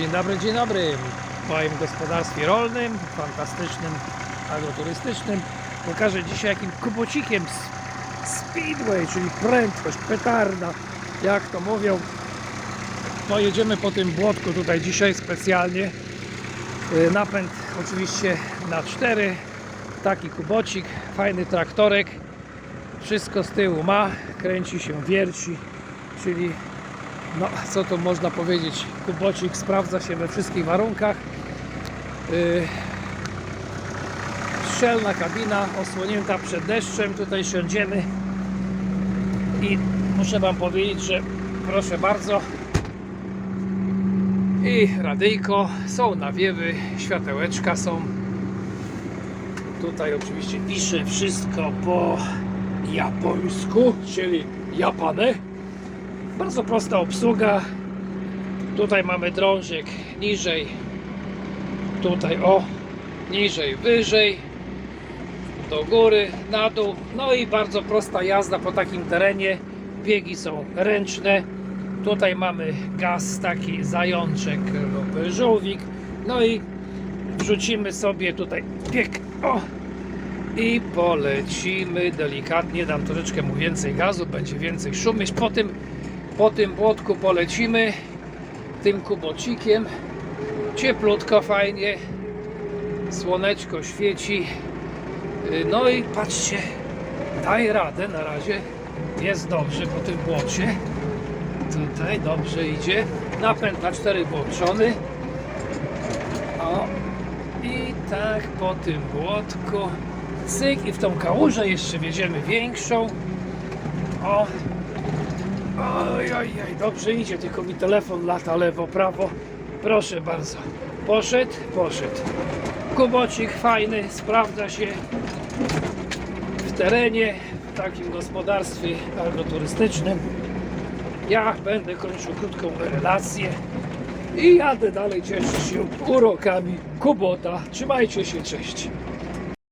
Dzień dobry, dzień dobry. W moim gospodarstwie rolnym, fantastycznym, agroturystycznym pokażę dzisiaj jakim kubocikiem speedway, czyli prędkość, petarda, jak to mówią. Pojedziemy po tym błotku tutaj dzisiaj specjalnie. Y, Napęd oczywiście na cztery. Taki kubocik, fajny traktorek. Wszystko z tyłu ma, kręci się, wierci, czyli no, co tu można powiedzieć? Kubocik sprawdza się we wszystkich warunkach. Yy, Strzelna kabina osłonięta przed deszczem. Tutaj siądziemy i muszę Wam powiedzieć, że proszę bardzo. I radyjko, są nawiewy, światełeczka są. Tutaj oczywiście pisze wszystko po japońsku, czyli Japane. Bardzo prosta obsługa. Tutaj mamy drążek niżej. Tutaj o, niżej, wyżej. Do góry, na dół. No i bardzo prosta jazda po takim terenie. Biegi są ręczne. Tutaj mamy gaz taki zajączek lub żółwik. No i wrzucimy sobie tutaj bieg. O! I polecimy delikatnie. Dam troszeczkę mu więcej gazu, będzie więcej szumieć. Po tym po tym błotku polecimy tym kubocikiem. Cieplutko fajnie słoneczko świeci. Yy, no i patrzcie daj radę na razie jest dobrze po tym błocie tutaj dobrze idzie. Napęd na 4 włączony. O i tak po tym błotku cyk i w tą kałużę jeszcze wjedziemy większą. O Oj, oj, oj, dobrze idzie, tylko mi telefon lata lewo, prawo. Proszę bardzo. Poszedł, poszedł. Kubocik fajny, sprawdza się w terenie, w takim gospodarstwie agroturystycznym. Ja będę kończył krótką relację i jadę dalej cieszyć się urokami Kubota. Trzymajcie się, cześć.